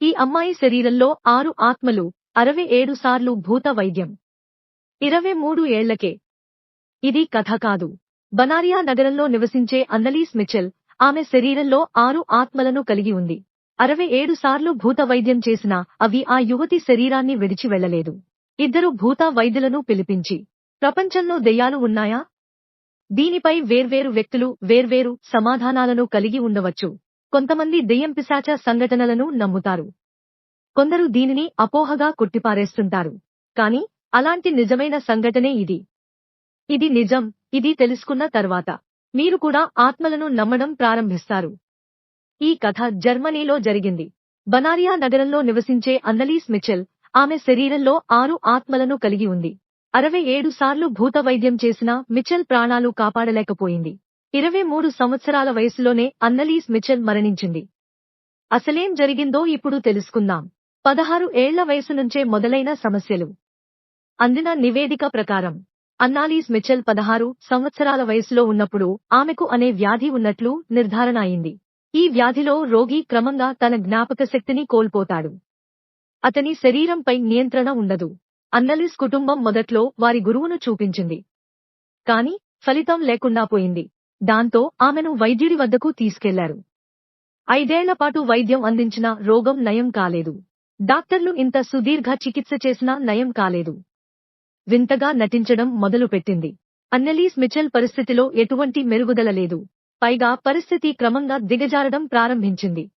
ఈ అమ్మాయి శరీరంలో ఆరు ఆత్మలు అరవై ఏడు సార్లు భూత వైద్యం. ఇరవై మూడు ఏళ్ళకే. ఇది కథ కాదు. బనారియా నగరంలో నివసించే అన్నలీస్ మిచెల్ ఆమె శరీరంలో ఆరు ఆత్మలను కలిగి ఉంది. అరవై ఏడు సార్లు భూత వైద్యం చేసినా అవి ఆ యువతి శరీరాన్ని విడిచి వెళ్ళలేదు ఇద్దరు భూత వైద్యులను పిలిపించి ప్రపంచంలో దెయ్యాలు ఉన్నాయా? దీనిపై వేర్వేరు వ్యక్తులు వేర్వేరు సమాధానాలను కలిగి ఉండవచ్చు. కొంతమంది దెయ్యం పిశాచ సంఘటనలను నమ్ముతారు. కొందరు దీనిని అపోహగా కొట్టిపారేస్తుంటారు. కాని అలాంటి నిజమైన సంఘటనే ఇది. ఇది నిజం ఇది తెలుసుకున్న తర్వాత మీరు కూడా ఆత్మలను నమ్మడం ప్రారంభిస్తారు. ఈ కథ జర్మనీలో జరిగింది. బనారియా నగరంలో నివసించే అన్నలీస్ మిచెల్ ఆమె శరీరంలో ఆరు ఆత్మలను కలిగి ఉంది. అరవై ఏడు సార్లు భూత వైద్యం చేసిన మిచెల్ ప్రాణాలు కాపాడలేకపోయింది. ఇరవై మూడు సంవత్సరాల వయసులోనే అన్నలీస్ మిచెల్ మరణించింది. అసలేం జరిగిందో ఇప్పుడు తెలుసుకుందాం. పదహారు ఏళ్ళ వయసు నుంచే మొదలైన సమస్యలు. అందిన నివేదిక ప్రకారం అన్నాలీస్ మిచెల్ పదహారు సంవత్సరాల వయసులో ఉన్నప్పుడు ఆమెకు అనే వ్యాధి ఉన్నట్లు నిర్ధారణ అయింది. ఈ వ్యాధిలో రోగి క్రమంగా తన జ్ఞాపక శక్తిని కోల్పోతాడు. అతని శరీరంపై నియంత్రణ ఉండదు. అన్నలిస్ కుటుంబం మొదట్లో వారి గురువును చూపించింది. కాని ఫలితం లేకుండా పోయింది. దాంతో ఆమెను వైద్యుడి వద్దకు తీసుకెళ్ళారు. ఐదేళ్ళ పాటు వైద్యం అందించిన రోగం నయం కాలేదు. డాక్టర్లు ఇంత సుదీర్ఘ చికిత్స చేసినా నయం కాలేదు. వింతగా నటించడం మొదలుపెట్టింది. అన్నలీస్ మిచెల్ పరిస్థితిలో ఎటువంటి మెరుగుదల లేదు. పైగా పరిస్థితి క్రమంగా దిగజారడం ప్రారంభించింది.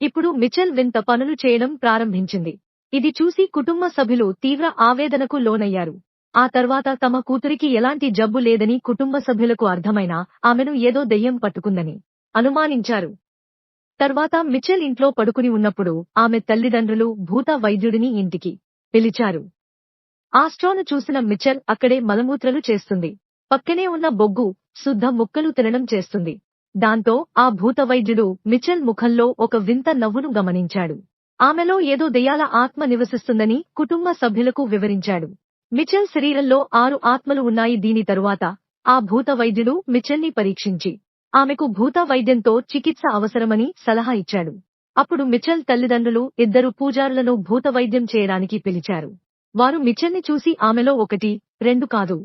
ఇప్పుడు మిచెల్ వింత పనులు చేయడం ప్రారంభించింది. ఇది చూసి కుటుంబ సభ్యులు తీవ్ర ఆవేదనకు లోనయ్యారు. ఆ తర్వాత తమ కూతురికి ఎలాంటి జబ్బు లేదని కుటుంబ సభ్యులకు అర్థమైనా ఆమెను ఏదో దెయ్యం పట్టుకుందని అనుమానించారు. తర్వాత మిచెల్ ఇంట్లో పడుకుని ఉన్నప్పుడు ఆమె తల్లిదండ్రులు భూత వైద్యుడిని ఇంటికి పిలిచారు. ఆస్ట్రోను చూసిన మిచెల్ అక్కడే మలమూత్రలు చేస్తుంది. పక్కనే ఉన్న బొగ్గు శుద్ధ ముక్కలు తినడం చేస్తుంది. దాంతో ఆ భూత వైద్యుడు మిచెల్ ముఖంలో ఒక వింత నవ్వును గమనించాడు. ఆమెలో ఏదో దెయ్యాల ఆత్మ నివసిస్తుందని కుటుంబ సభ్యులకు వివరించాడు. మిచెల్ శరీరంలో ఆరు ఆత్మలు ఉన్నాయి. దీని తరువాత ఆ భూత వైద్యుడు మిచెల్ని పరీక్షించి ఆమెకు భూత వైద్యంతో చికిత్స అవసరమని సలహా ఇచ్చాడు. అప్పుడు మిచెల్ తల్లిదండ్రులు ఇద్దరు పూజారులను భూత వైద్యం చేయడానికి పిలిచారు. వారు మిచెల్ని చూసి ఆమెలో ఒకటి రెండు కాదు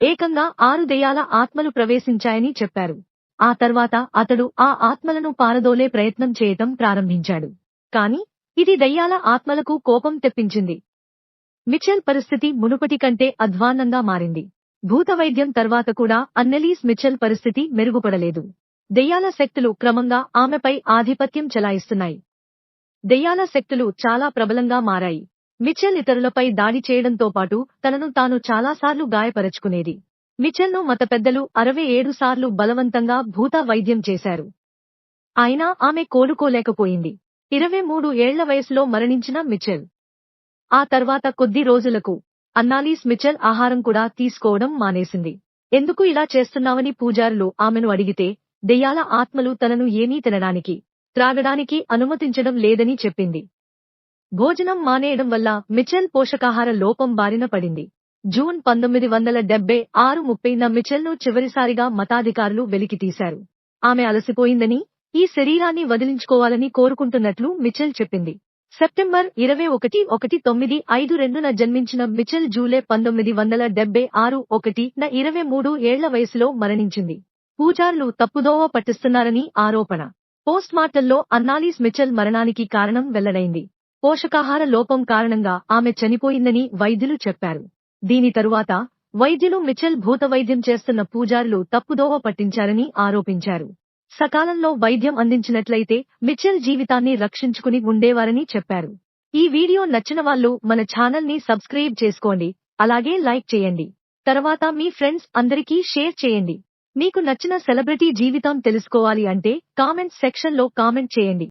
ఏకంగా ఆరు దెయ్యాల ఆత్మలు ప్రవేశించాయని చెప్పారు. ఆ తర్వాత అతడు ఆ ఆత్మలను పారదోలే ప్రయత్నం చేయటం ప్రారంభించాడు. కాని ఇది దయ్యాల ఆత్మలకు కోపం తెప్పించింది. మిచెల్ పరిస్థితి మునుపటి కంటే అధ్వాన్నంగా మారింది. భూత వైద్యం తర్వాత కూడా అన్నెలీస్ మిచెల్ పరిస్థితి మెరుగుపడలేదు. దెయ్యాల శక్తులు క్రమంగా ఆమెపై ఆధిపత్యం చెలాయిస్తున్నాయి. దెయ్యాల శక్తులు చాలా ప్రబలంగా మారాయి. మిచెల్ ఇతరులపై దాడి చేయడంతో పాటు తనను తాను చాలాసార్లు గాయపరచుకునేది. మిచెల్ను మత పెద్దలు అరవై ఏడు సార్లు బలవంతంగా భూత వైద్యం చేశారు. అయినా ఆమె కోలుకోలేకపోయింది. ఇరవై మూడు ఏళ్ళ వయసులో మరణించిన మిచెల్. ఆ తర్వాత కొద్ది రోజులకు అన్నాలీస్ మిచెల్ ఆహారం కూడా తీసుకోవడం మానేసింది. ఎందుకు ఇలా చేస్తున్నావని పూజారులు ఆమెను అడిగితే దెయ్యాల ఆత్మలు తనను ఏమీ తినడానికి త్రాగడానికి అనుమతించడం లేదని చెప్పింది. భోజనం మానేయడం వల్ల మిచెల్ పోషకాహార లోపం బారిన పడింది. జూన్ పంతొమ్మిది వందల డెబ్బై ఆరు ముప్పైన మిచెల్ను చివరిసారిగా మతాధికారులు వెలికితీశారు ఆమె అలసిపోయిందని ఈ శరీరాన్ని వదిలించుకోవాలని కోరుకుంటున్నట్లు మిచెల్ చెప్పింది. సెప్టెంబర్ ఇరవై ఒకటి ఒకటి తొమ్మిది ఐదు రెండున జన్మించిన మిచెల్ జూలై పంతొమ్మిది వందల డెబ్బై ఆరు ఒకటి న ఇరవై మూడు ఏళ్ళ వయసులో మరణించింది. పూజారులు తప్పుదోవ పట్టిస్తున్నారని ఆరోపణ. పోస్ట్మార్టంలో అన్నాలీస్ మిచెల్ మరణానికి కారణం వెల్లడైంది. పోషకాహార లోపం కారణంగా ఆమె చనిపోయిందని వైద్యులు చెప్పారు. దీని తరువాత వైద్యులు మిచెల్ భూత వైద్యం చేస్తున్న పూజారులు తప్పుదోవ పట్టించారని ఆరోపించారు. సకాలంలో వైద్యం అందించినట్లయితే మిచెల్ జీవితాన్ని రక్షించుకుని ఉండేవారని చెప్పారు. ఈ వీడియో నచ్చిన వాళ్ళు మన ఛానల్ని సబ్స్క్రైబ్ చేసుకోండి అలాగే లైక్ చేయండి. తర్వాత మీ ఫ్రెండ్స్ అందరికీ షేర్ చేయండి. మీకు నచ్చిన సెలబ్రిటీ జీవితం తెలుసుకోవాలి అంటే కామెంట్ సెక్షన్లో కామెంట్ చేయండి.